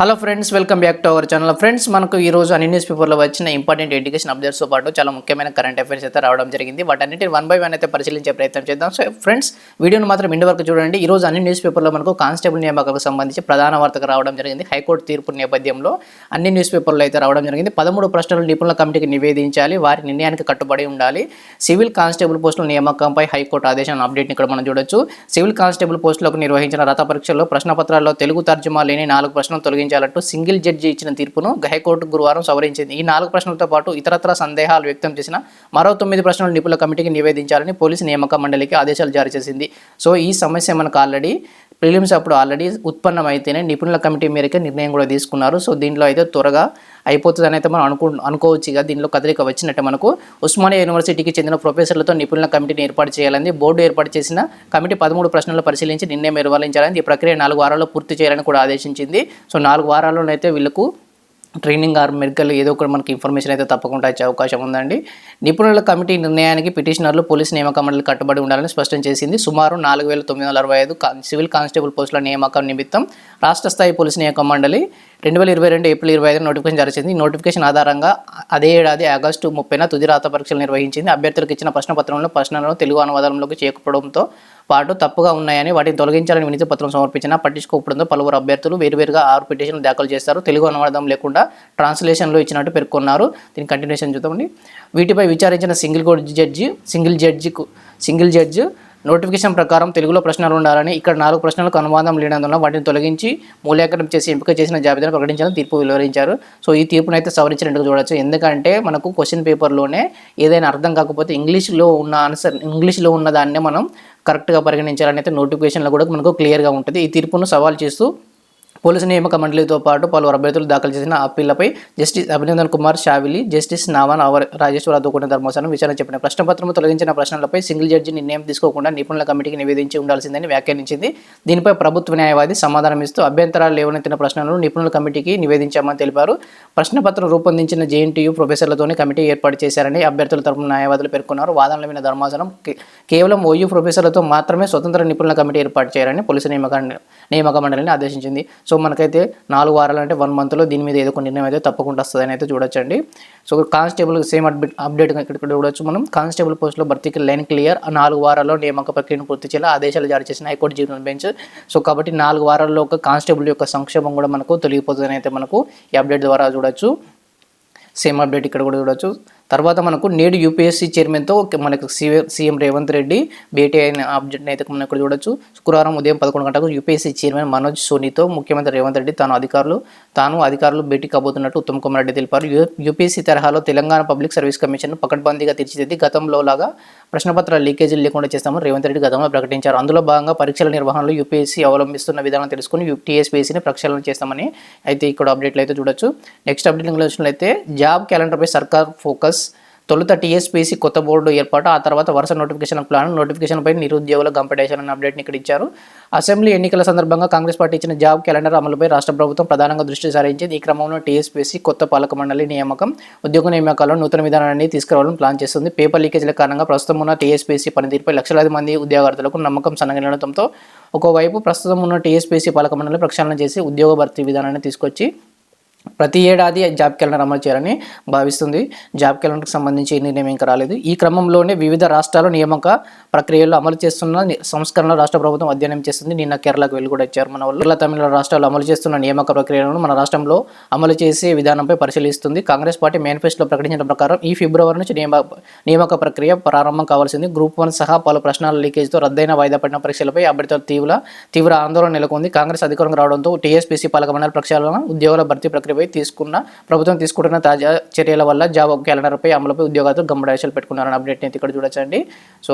Hello friends welcome back to our channel friends మనకు ఈ రోజు అన్ని న్యూస్ పేపర్లో వచ్చిన ఇంపార్టెంట్ ఎడ్యుకేషన్ అప్డేట్స్తో పాటు చాలా ముఖ్యమైన కరెంట్ అఫైర్స్ అయితే రావడం జరిగింది. వాటన్నిటిని వన్ బై వన్ అయితే పరిశీలించే ప్రయత్నం చేద్దాం. సో ఫ్రెండ్స్ వీడియోను మాత్రం ఇంటి వరకు చూడండి. ఈ రోజు అన్ని న్యూస్ పేపర్లో మనకు కానిస్టేబుల్ నియామకాలకు సంబంధించి ప్రధాన వార్తకు రావడం జరిగింది. హైకోర్టు తీర్పు నేపథ్యంలో అన్ని న్యూస్ పేపర్లో అయితే రావడం జరిగింది. పదమూడు ప్రశ్నలు నిపుణుల కమిటీకి నివేదించాలి. వారి నిర్ణయానికి కట్టుబడి ఉండాలి. సివిల్ కానిస్టేబుల్ పోస్టుల నియామకంపై హైకోర్టు ఆదేశం అప్డేట్ని ఇక్కడ మనం చూడొచ్చు. సివిల్ కానిస్టేబుల్ పోస్టులకు నిర్వహించిన రథ పరీక్షల్లో ప్రశ్నపత్రాల్లో తెలుగు తర్జుమా లేని నాలుగు ప్రశ్నలు తొలగించాలంటూ సింగిల్ జడ్జి ఇచ్చిన తీర్పును హైకోర్టు గురువారం సవరించింది. ఈ నాలుగు ప్రశ్నలతో పాటు ఇతరత్ర సందేహాలు వ్యక్తం చేసిన మరో తొమ్మిది ప్రశ్నలు నిపుణుల కమిటీకి నివేదించాలని పోలీసు నియామక మండలికి ఆదేశాలు జారీ చేసింది. సో ఈ సమస్య మనకు ఆల్రెడీ ప్రిలిమ్స్ అప్పుడు ఆల్రెడీ ఉత్పన్నమైతేనే నిపుణుల కమిటీ మేరకు నిర్ణయం కూడా తీసుకున్నారు. సో దీంట్లో అయితే త్వరగా అయిపోతుందని అయితే మనం అనుకో అనుకోవచ్చు ఇక దీనిలో కదలిక వచ్చినట్టు మనకు. ఉస్మానియా యూనివర్సిటీకి చెందిన ప్రొఫెసర్లతో నిపుణుల కమిటీని ఏర్పాటు చేయాలని బోర్డు ఏర్పాటు చేసిన కమిటీ పదమూడు ప్రశ్నలు పరిశీలించి నిర్ణయం నిర్వహించాలని ఈ ప్రక్రియ నాలుగు వారాల్లో పూర్తి చేయాలని కూడా ఆదేశించింది. సో నాలుగు వారాల్లోనైతే వీళ్ళకు ట్రైనింగ్ ఆర్ మెడికల్ ఏదో ఒకటి మనకి ఇన్ఫర్మేషన్ అయితే తప్పకుండా వచ్చే అవకాశం ఉందండి. నిపుణుల కమిటీ నిర్ణయానికి పిటిషనర్లు పోలీస్ నియామక మండలి కట్టుబడి ఉండాలని స్పష్టం చేసింది. సుమారు నాలుగు వేల తొమ్మిది వందల అరవై ఐదు సివిల్ కానిస్టేబుల్ పోస్టుల నియామకం నిమిత్తం రాష్ట్ర స్థాయి పోలీస్ నియామక మండలి రెండు వేల ఇరవై రెండు ఏప్రిల్ ఇరవై ఐదు నోటిఫికేషన్ జారీ చేసింది. నోటిఫికేషన్ ఆధారంగా అదే ఏడాది ఆగస్టు ముప్పైన తుది రాత పరీక్షలు నిర్వహించింది. అభ్యర్థులకు ఇచ్చిన ప్రశ్న పత్రంలో ప్రశ్నలను తెలుగు అనువాదంలోకి చేయకపోవడంతో పాటు తప్పుగా ఉన్నాయని వాటిని తొలగించాలని వినతి పత్రం సమర్పించిన పట్టించుకోకపోవడంతో పలువురు అభ్యర్థులు వేరువేరుగా ఆరు పిటిషన్లు దాఖలు చేస్తారు తెలుగు అనువాదం లేకుండా ట్రాన్స్లేషన్లో ఇచ్చినట్టు పేర్కొన్నారు. దీని కంటిన్యూషన్ చూద్దామండి. వీటిపై విచారించిన సింగిల్ కోర్ట్ జడ్జి సింగిల్ జడ్జికు సింగిల్ జడ్జి నోటిఫికేషన్ ప్రకారం తెలుగులో ప్రశ్నలు ఉండాలని ఇక్కడ నాలుగు ప్రశ్నలకు అనువాదం లేనందున వాటిని తొలగించి మూల్యాంకనం చేసి ఎంపిక చేసిన జాబితాను ప్రకటించాలని తీర్పు వెలువరించారు. సో ఈ తీర్పును అయితే సవరించినట్టుగా చూడొచ్చు. ఎందుకంటే మనకు క్వశ్చన్ పేపర్లోనే ఏదైనా అర్థం కాకపోతే ఇంగ్లీష్లో ఉన్న ఆన్సర్ ఇంగ్లీష్లో ఉన్న దాన్నే మనం కరెక్ట్గా పరిగణించాలని అయితే నోటిఫికేషన్లో కూడా మనకు క్లియర్గా ఉంటుంది. ఈ తీర్పును సవాల్ చేస్తూ పోలీసు నియామక మండలితో పాటు పలువురు అభ్యర్థులు దాఖలు చేసిన అప్పీళ్ళపై జస్టిస్ అభినందన్ కుమార్ షావిలి జస్టిస్ నావాన్ అవర్ రాజేశ్వరరావుతో కూడిన ధర్మాసనం విచారణ చెప్పిన ప్రశ్నపత్రం తొలగించిన ప్రశ్నలపై సింగిల్ జడ్జి నిర్ణయం తీసుకోకుండా నిపుణుల కమిటీకి నివేదించి ఉండాల్సిందని వ్యాఖ్యానించింది. దీనిపై ప్రభుత్వ న్యాయవాది సమాధానం ఇస్తూ అభ్యంతరాలు లేవనెత్తిన ప్రశ్నలను నిపుణుల కమిటీకి నివేదించామని తెలిపారు. ప్రశ్నపత్రం రూపొందించిన జేఎన్టీయూ ప్రొఫెసర్లతోనే కమిటీ ఏర్పాటు చేశారని అభ్యర్థుల తరపున న్యాయవాదులు పేర్కొన్నారు. వాదనల విన్న ధర్మాసనం కేవలం ఓయూ ప్రొఫెసర్లతో మాత్రమే స్వతంత్ర నిపుణుల కమిటీ ఏర్పాటు చేయాలని పోలీసు నియామక నియామక మండలిని ఆదేశించింది. సో మనకైతే నాలుగు వారాలు అంటే వన్ మంత్లో దీని మీద ఏదో ఒక నిర్ణయం అయితే తప్పకుండా వస్తుందని అయితే చూడొచ్చండి. So constable same update update ఇక్కడ చూడొచ్చు మనం. కానిస్టేబుల్ పోస్టులో భర్తీకి లైన్ క్లియర్. ఆ నాలుగు వారాల్లో నియామక ప్రక్రియను పూర్తి చేయాలి. ఆదేశాలు జారీ చేసిన హైకోర్టు జీవన బెంచ్. సో కాబట్టి నాలుగు వారాల్లో ఒక కానిస్టేబుల్ యొక్క సంక్షేమం కూడా మనకు తొలగిపోతుందని అయితే మనకు ఈ అప్డేట్ ద్వారా చూడొచ్చు. సేమ్ అప్డేట్ ఇక్కడ కూడా చూడొచ్చు. తర్వాత మనకు నేడు యూపీఎస్సీ చైర్మన్తో మనకు సీఎం సీఎం రేవంత్ రెడ్డి భేటీ అయిన అప్డేట్ అయితే మనం ఇక్కడ చూడొచ్చు. శుక్రవారం ఉదయం పదకొండు గంటలకు యూపీఎస్సీ చైర్మన్ మనోజ్ సోనీతో ముఖ్యమంత్రి రేవంత్ రెడ్డి తాను అధికారులు తాను అధికారులు భేటీ కాబోతున్నట్టు ఉత్తమ్ కుమార్ రెడ్డి తెలిపారు. యూ యూపీఎస్సీ తరహాలో తెలంగాణ పబ్లిక్ సర్వీస్ కమిషన్ పకడ్బందీగా తీర్చిదిద్ది గతంలో లాగా ప్రశ్నపత్ర లీకేజీలు లేకుండా చేస్తామని రేవంత్ రెడ్డి గతంలో ప్రకటించారు. అందులో భాగంగా పరీక్షల నిర్వహణలో యూపీఎస్సీ అవలంబిస్తున్న విధానం తెలుసుకుని టీఎస్పీఎస్సీని ప్రక్షాళన చేస్తామని అయితే ఇక్కడ అప్డేట్లు అయితే చూడొచ్చు. నెక్స్ట్ అప్డేట్ అయితే జాబ్ క్యాలెండర్పై సర్కార్ ఫోకస్ తొలుత టీఎస్పీసీ కొత్త బోర్డు ఏర్పాటు ఆ తర్వాత వరుస నోటిఫికేషన్ ప్లాన్ నోటిఫికేషన్పై నిరుద్యోగుల కంపిటేషన్ అనే అప్డేట్ని ఇక్కడ ఇచ్చారు. అసెంబ్లీ ఎన్నికల సందర్భంగా కాంగ్రెస్ పార్టీ ఇచ్చిన జాబ్ క్యాలెండర్ అమలుపై రాష్ట్ర ప్రభుత్వం ప్రధానంగా దృష్టి సారించింది. ఈ క్రమంలో టీఎస్పీసీ కొత్త పాలక మండలి నియామకం ఉద్యోగ నియామకాల్లో నూతన విధానాన్ని తీసుకురావాలని ప్లాన్ చేస్తుంది. పేపర్ లీకేజీల కారణంగా ప్రస్తుతం ఉన్న టీఎస్పీసీ పనితీరుపై లక్షలాది మంది ఉద్యోగార్థులకు నమ్మకం సన్నగిలడంతో ఒకవైపు ప్రస్తుతం ఉన్న టీఎస్పీసీ పాలక మండలి ప్రక్షాళన చేసి ఉద్యోగ భర్తీ విధానాన్ని తీసుకొచ్చి ప్రతి ఏడాది జాబ్ క్యాలెండర్ అమలు చేయాలని భావిస్తుంది. జాబ్ క్యాలెండర్కి సంబంధించి ఏ నిర్ణయం ఇంకా రాలేదు. ఈ క్రమంలోనే వివిధ రాష్ట్రాల నియామక ప్రక్రియల్లో అమలు చేస్తున్న సంస్కరణలు రాష్ట్ర ప్రభుత్వం అధ్యయనం చేస్తుంది నిన్న కేరళకు వెళ్ళి కూడా ఇచ్చారు మన వాళ్ళు. కేరళ తమిళ రాష్ట్రాలు అమలు చేస్తున్న నియామక ప్రక్రియలను మన రాష్ట్రంలో అమలు చేసే విధానంపై పరిశీలిస్తుంది. కాంగ్రెస్ పార్టీ మేనిఫెస్టోలో ప్రకటించిన ప్రకారం ఈ ఫిబ్రవరి నుంచి నియామ నియామక ప్రక్రియ ప్రారంభం కావాల్సింది. గ్రూప్ వన్ సహా పలు ప్రశ్నల లీకేజ్తో రద్దయిన వాయిదా పడిన పరీక్షలపై అభ్యర్థుల తీవ్ర తీవ్ర ఆందోళన నెలకొంది. కాంగ్రెస్ అధికారం రావడంతో టీఎస్పీసీ పాలక మండలి ప్రక్షాళన ఉద్యోగుల భర్తీ ప్రక్రియపై తీసుకున్న ప్రభుత్వం తీసుకుంటున్న తాజా చర్యల వల్ల జాబ్ క్యాలెండర్పై అమలుపై ఉద్యోగాలు గమ్మడాశాలు పెట్టుకున్నారని అప్డేట్ అయితే ఇక్కడ చూడొచ్చండి. సో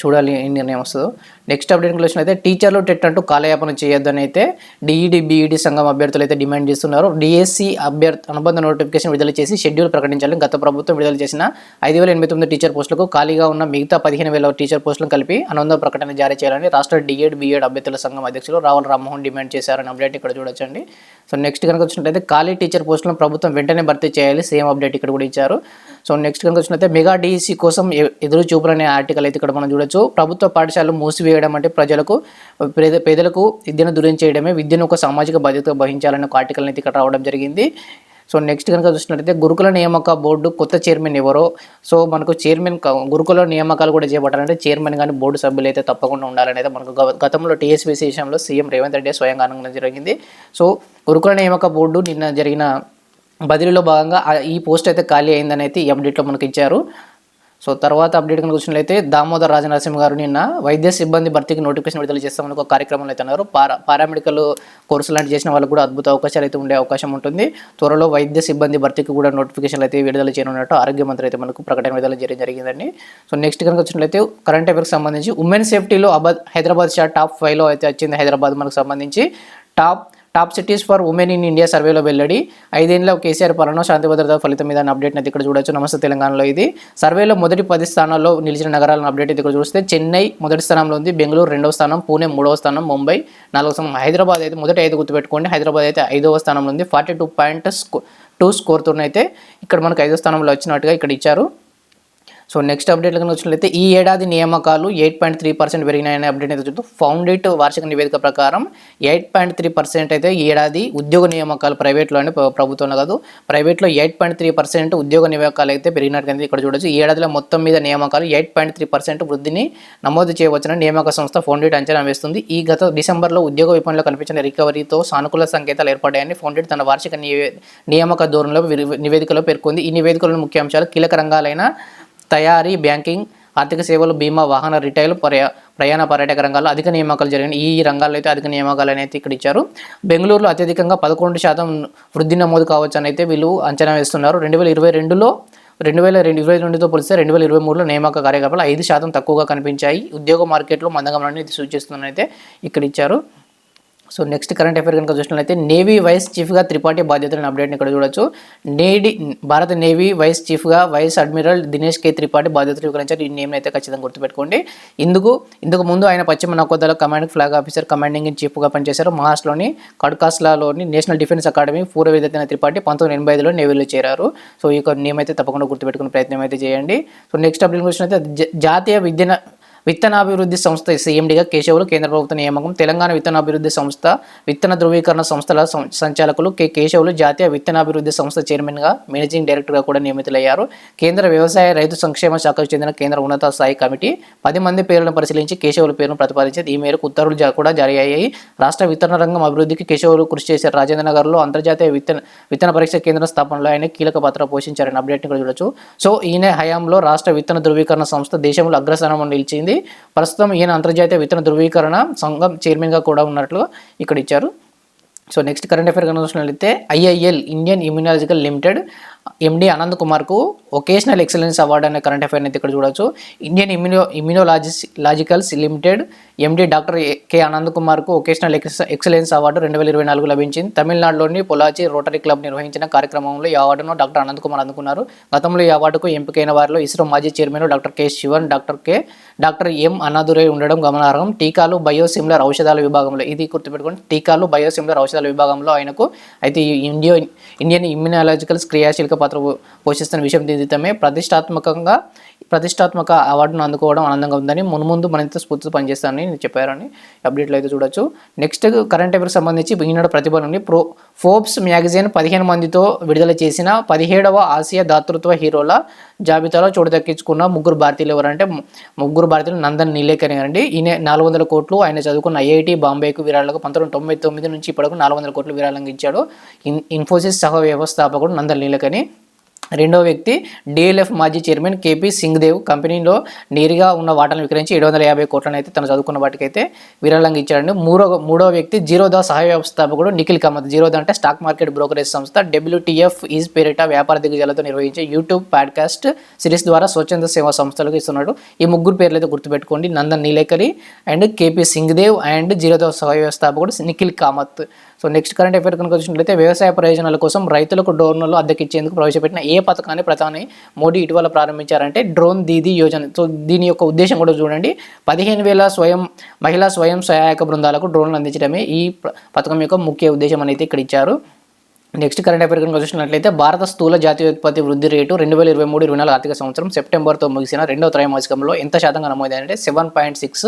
చూడాలి ఏం నిర్ణయం వస్తుందో. నెక్స్ట్ అప్డేట్ క్వశ్చన్ అయితే టీచర్లు టెట్ అంటూ కాలయాపన చేయొద్దని అయితే డిఈడి బీఈడి సంఘం అభ్యర్థులు అయితే డిమాండ్ చేస్తున్నారు. డిఎస్సి అభ్యర్థి అనుబంధ నోటిఫికేషన్ విడుదల చేసి షెడ్యూల్ ప్రకటించాలని గత ప్రభుత్వం విడుదల చేసిన ఐదు వేల ఎనిమిది తొమ్మిది టీచర్ పోస్టులకు ఖాళీగా ఉన్న మిగతా పదిహేను వేల టీచర్ పోస్టులను కలిపి అనుబంధ ప్రకటన జారీ చేయాలని రాష్ట్ర డిఎడ్ బీఎడ్ అభ్యర్థుల సంఘం అధ్యక్షులు రావుల రామ్మోహన్ డిమాండ్ చేశారని అప్డేట్ ఇక్కడ చూడొచ్చండి. సో నెక్స్ట్ కనుక వచ్చినట్లయితే ఖాళీ టీచర్ పోస్టులను ప్రభుత్వం వెంటనే భర్తీ చేయాలి సేమ్ అప్డేట్ ఇక్కడ కూడా ఇచ్చారు. సో నెక్స్ట్ కనుక వచ్చినట్లయితే మెగా డిఈసి కోసం ఎదురు చూపులనే ఆర్టికల్ అయితే ఇక్కడ మనం చూడ చూడొచ్చు ప్రభుత్వ పాఠశాలలు మూసివేయడం అంటే ప్రజలకు పేద పేదలకు విద్యను దూరం చేయడమే విద్యను ఒక సామాజిక బాధ్యత వహించాలనే ఒక ఆర్టికల్ అయితే ఇక్కడ రావడం జరిగింది. సో నెక్స్ట్ కనుక చూసినట్లయితే గురుకుల నియామక బోర్డు కొత్త చైర్మన్ ఎవరో? సో మనకు చైర్మన్ గురుకుల నియామకాలు కూడా చేపట్టాలంటే చైర్మన్ కానీ బోర్డు సభ్యులు అయితే తప్పకుండా ఉండాలని అయితే మనకు గతంలో టీఎస్పీ విశేషంలో సీఎం రేవంత్ రెడ్డి స్వయంగా అనడం జరిగింది. సో గురుకుల నియామక బోర్డు నిన్న జరిగిన బదిలీలో భాగంగా ఈ పోస్ట్ అయితే ఖాళీ అయిందని అయితే ఈ అప్డేట్లో మనకి ఇచ్చారు. సో తర్వాత అప్డేట్ కనుక వచ్చినట్లయితే దామోదర్ రాజనరసింహ గారు నిన్న వైద్య సిబ్బంది భర్తీకి నోటిఫికేషన్ విడుదల చేస్తామని ఒక కార్యక్రమంలో అయితే అన్నారు పారా పారామెడికల్ కోర్సు లాంటి చేసిన వాళ్ళకు కూడా అద్భుత అవకాశాలు అయితే ఉండే అవకాశం ఉంటుంది. త్వరలో వైద్య సిబ్బంది భర్తీకి కూడా నోటిఫికేషన్లు అయితే విడుదల చేయనున్నట్టు ఆరోగ్య మంత్రి అయితే మనకు ప్రకటన విడుదల చేయడం జరిగిందండి. సో నెక్స్ట్ కనుక వచ్చినట్లయితే కరెంట్ అఫేర్స్ సంబంధించి ఉమెన్ సేఫ్టీలో అబాద్ హైదరాబాద్ షాట్ టాప్ ఫైవ్లో అయితే వచ్చింది హైదరాబాద్ మనకు సంబంధించి. Top top cities for women in India సర్వేలో వెల్లడి. ఐదేళ్ళ కేసీఆర్ పాలన శాంతి భద్రత ఫలితం మీద అప్డేట్ అయితే ఇక్కడ చూడొచ్చు. నమస్తే తెలంగాణలో ఇది. సర్వేలో మొదటి పది స్థానాల్లో నిలిచిన నగరాలను అప్డేట్ అయితే ఇక్కడ చూస్తే చెన్నై మొదటి స్థానంలో ఉంది బెంగళూరు రెండవ స్థానం పూణే మూడవ స్థానం ముంబై నాలుగవ స్థానం. హైదరాబాద్ అయితే మొదటి ఐదు గుర్తుపెట్టుకోండి. హైదరాబాద్ అయితే ఐదవ స్థానంలో ఉంది. ఫార్టీ టూ పాయింట్ స్కో టూ స్కోర్తోనైతే ఇక్కడ మనకు ఐదో స్థానంలో వచ్చినట్టుగా ఇక్కడ ఇచ్చారు. సో నెక్స్ట్ అప్డేట్ కనుక వచ్చినట్లయితే ఈ ఏడాది నియామకాలు ఎయిట్ పాయింట్ త్రీ పర్సెంట్ పెరిగినాయనే అప్డేట్ అయితే చూద్దాం. ఫౌండేట్ వార్షిక నివేదిక ప్రకారం ఎయిట్ పాయింట్ త్రీ పర్సెంట్ అయితే ఈ ఏడాది ఉద్యోగ నియామకాలు ప్రైవేట్లో అని ప్రభుత్వంలో కాదు ప్రైవేట్లో ఎయిట్ పాయింట్ త్రీ పర్సెంట్ ఉద్యోగ నియామకాలు అయితే పెరిగినట్టు ఇక్కడ చూడొచ్చు. ఈ ఏడాదిలో మొత్తం మీద నియామకాలు ఎయిట్ పాయింట్ త్రీ పర్సెంట్ వృద్ధిని నమోదు చేయవచ్చున నియామక సంస్థ ఫౌండేట్ అంచనా వేస్తుంది. ఈ గత డిసెంబర్లో ఉద్యోగ విపణిలో కనిపించిన రికవరీతో సానుకూల సంకేతాలు ఏర్పడ్డాయని ఫౌండేట్ తన వార్షిక నివే నియామక ధోరణిలో నివేదికలో పేర్కొంది. ఈ నివేదికలోని ముఖ్య అంశాలు కీలక రంగాలైన తయారీ బ్యాంకింగ్ ఆర్థిక సేవలు బీమా వాహన రిటైల్ పర్యా ప్రయాణ పర్యాటక రంగాల్లో అధిక నియామకాలు జరిగిన ఈ రంగాల్లో అయితే అధిక నియామకాలు అనేది ఇక్కడ ఇచ్చారు. బెంగళూరులో అత్యధికంగా పదకొండు శాతం వృద్ధి నమోదు కావచ్చు అని అయితే వీళ్ళు అంచనా వేస్తున్నారు. రెండు వేల ఇరవై రెండులో రెండు వేల రెండు ఇరవై రెండుతో పోలిస్తే రెండు వేల ఇరవై మూడులో నియామక కార్యకలాపాలు ఐదు శాతం తక్కువగా కనిపించాయి. ఉద్యోగ మార్కెట్లో మందగమనాన్ని ఇది సూచిస్తుందని అయితే ఇక్కడ ఇచ్చారు. సో నెక్స్ట్ కరెంట్ అఫేర్ కనుక చూసినట్లయితే నేవీ వైస్ చీఫ్గా త్రిపాఠి బాధ్యతలను అప్డేట్ని ఇక్కడ చూడొచ్చు. నేడి భారత నేవీ వైస్ చీఫ్గా vice admiral Dinesh K Tripathi బాధ్యతలు వివరించారు. ఈ నేమ్ అయితే ఖచ్చితంగా గుర్తుపెట్టుకోండి. ఇందుకు ఇందుకు ముందు ఆయన పశ్చిమ నకోదాలో commanding flag officer commanding in చీఫ్గా పనిచేశారు. మహారాష్ట్రలోని కడ్కాస్లాలోని నేషనల్ డిఫెన్స్ అకాడమీ పూర్వ విద్యార్థి త్రిపాఠి పంతొమ్మిది ఎనభై ఐదులో నేవీలో చేరారు. సో ఈ యొక్క నేమ్ అయితే తప్పకుండా గుర్తుపెట్టుకునే ప్రయత్నం అయితే చేయండి. సో నెక్స్ట్ అప్డేట్ చూసినట్లయితే జాతీయ విద్యన విత్తనాభివృద్ధి సంస్థ సీఎండీగా కేశవులు కేంద్ర ప్రభుత్వ నియామకం తెలంగాణ విత్తనాభివృద్ధి సంస్థ విత్తన ధృవీకరణ సంస్థల సంచాలకులు కె కేశవులు జాతీయ విత్తనాభివృద్ధి సంస్థ చైర్మన్గా మేనేజింగ్ డైరెక్టర్గా కూడా నియమితులయ్యారు. కేంద్ర వ్యవసాయ రైతు సంక్షేమ శాఖకు చెందిన కేంద్ర ఉన్నత స్థాయి కమిటీ పది మంది పేర్లను పరిశీలించి కేశవుల పేరును ప్రతిపాదించింది. ఈ మేరకు ఉత్తర్వులు కూడా జారీ అయ్యాయి. రాష్ట్ర విత్తన రంగం అభివృద్ధికి కేశవులు కృషి చేశారు రాజేంద్ర నగర్లో అంతర్జాతీయ విత్తన విత్తన పరీక్ష కేంద్రం స్థాపనలో ఆయన కీలక పాత్ర పోషించారని అప్డేట్ని కూడా చూడొచ్చు. సో ఈయన హయాంలో రాష్ట్ర విత్తన ధృవీకరణ సంస్థ దేశంలో అగ్రస్థానంలో నిలిచింది. ప్రస్తుతం ఈయన అంతర్జాతీయ విత్తన ధృవీకరణ సంఘం చైర్మన్గా కూడా ఉన్నట్లు ఇక్కడ ఇచ్చారు. సో నెక్స్ట్ కరెంట్ అఫేర్ కనుక చూసినట్లయితే IIL Indian immunological limited MD Anant కుమార్కు vocational excellence award అనే కరెంట్ అఫేర్ అయితే ఇక్కడ చూడొచ్చు. Indian immuno immunologist logicals limited MD doctor K Anant కుమార్కు vocational ex excellence award రెండు వేల ఇరవై నాలుగు లభించింది. తమిళనాడులోని పొలాచి రోటరీ క్లబ్ నిర్వహించిన కార్యక్రమంలో ఈ అవార్డును డాక్టర్ అనంత్ కుమార్ అందుకున్నారు. గతంలో ఈ అవార్డుకు ఎంపికైన వారిలో ఇస్రో మాజీ chairman doctor K Sivan doctor K doctor M Annadurai ఉండడం గమనార్హం. టీకాలు బయోసిమిలర్ ఔషధాల విభాగంలో ఇది గుర్తుపెట్టుకోండి టీకాలు బయోసిమిలర్ ఔషధాల విభాగంలో ఆయనకు అయితే ఇండియో ఇండియన్ ఇమ్యూనాలజికల్ క్రియాశీలక పాత్ర పోషిస్తున్న విషయం దిద్దితమే ప్రతిష్టాత్మకంగా ప్రతిష్టాత్మక అవార్డును అందుకోవడం ఆనందంగా ఉందని మున్ముందు మరింత స్ఫూర్తితో పనిచేస్తానని చెప్పారని అప్డేట్లో అయితే చూడొచ్చు. నెక్స్ట్ కరెంట్ అఫేర్స్ సంబంధించి ఈనాడు ప్రతిభ నుండి ప్రో ఫోర్బ్స్ మ్యాగజైన్ పదిహేను మందితో విడుదల చేసిన పదిహేడవ ఆసియా దాతృత్వ హీరోల జాబితాలో చోటు దక్కించుకున్న ముగ్గురు భారతీయులు ఎవరంటే ముగ్గురు భారతీయులు నందన్ నీలేకని అండి ఈయన నాలుగు వందల కోట్లు ఆయన చదువుకున్న ఐఐటి బాంబేకు విరాళాలకు పంతొమ్మిది తొంభై తొమ్మిది నుంచి ఇప్పటికు నాలుగు వందల కోట్లు విరాళంగా ఇచ్చాడు. ఇన్ ఇన్ఫోసిస్ సహ వ్యవస్థాపకుడు నందన్ నీలేకని రెండవ వ్యక్తి డిఎల్ఎఫ్ మాజీ చైర్మన్ కేపీ సింగ్దేవ్ కంపెనీలో నేరుగా ఉన్న వాటాలను విక్రయించి ఏడు వందల యాభై కోట్లను అయితే తను చదువుకున్న వాటికైతే విరాళంగా ఇచ్చాడండి. మూడో మూడో వ్యక్తి జీరోదా సహ వ్యవస్థాపకుడు నిఖిల్ కామత్. జీరోదా అంటే స్టాక్ మార్కెట్ బ్రోకరేజ్ సంస్థ. డబ్ల్యూటీఎఫ్ ఈజ్ పేరిట వ్యాపార దిగ్గజాలతో నిర్వహించే యూట్యూబ్ పాడ్కాస్ట్ సిరీస్ ద్వారా స్వచ్ఛంద సేవా సంస్థలకు ఇస్తున్నాడు. ఈ ముగ్గురు పేర్లు అయితే గుర్తుపెట్టుకోండి. Nandan Nilekani and KP Singh Deo and Zerodha సహాయ వ్యవస్థాపకుడు Nikhil Kamath. So next current affair కనుక వచ్చినట్లయితే వ్యవసాయ ప్రయోజనాల కోసం రైతులకు డోర్నర్లు అద్దెకిచ్చేందుకు ప్రవేశపెట్టిన ఏ ఏ పథకాన్ని ప్రధాని మోడీ ఇటీవల ప్రారంభించారంటే డ్రోన్ దీదీ యోజన. సో దీని యొక్క ఉద్దేశం కూడా చూడండి. పదిహేను వేల స్వయం మహిళా స్వయం సహాయక బృందాలకు డ్రోన్లు అందించడమే ఈ పథకం యొక్క ముఖ్య ఉద్దేశం అనేది ఇక్కడ ఇచ్చారు. నెక్స్ట్ కరెంట్ అఫేర్ కనుక చూసినట్లయితే భారత స్థూల జాతీయోత్పత్తి వృద్ధి రేటు రెండు వేల ఇరవై మూడు ఇరవై నాలుగు ఆర్థిక సంవత్సరం సెప్టెంబర్తో ముగిసిన రెండో త్రైమాసికంలో ఎంత శాతంగా నమోదైందంటే సెవెన్ పాయింట్ సిక్స్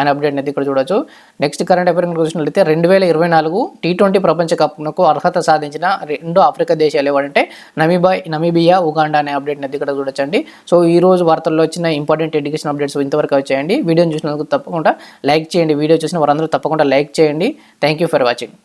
అనే అప్డేట్ అయితే ఇక్కడ చూడొచ్చు. నెక్స్ట్ కరెంట్ అఫేర్ కనుక చూసినట్లయితే రెండు వేల ఇరవై నాలుగు టీ ట్వంటీ ప్రపంచ కప్కు అర్హత సాధించిన రెండు ఆఫ్రికా దేశాలు ఏవంటే నమీబా నమీబియా ఉగాండా అనే అప్డేట్ అయితే ఇక్కడ చూడొచ్చండి. సో ఈ రోజు వార్తల్లో వచ్చిన ఇంపార్టెంట్ ఎడ్యుకేషన్ అప్డేట్స్ ఇంతవరకు వచ్చాయండి. వీడియోని చూసినందుకు తప్పకుండా లైక్ చేయండి. వీడియో చూసిన వారందరూ తప్పకుండా లైక్ చేయండి. Thank you for watching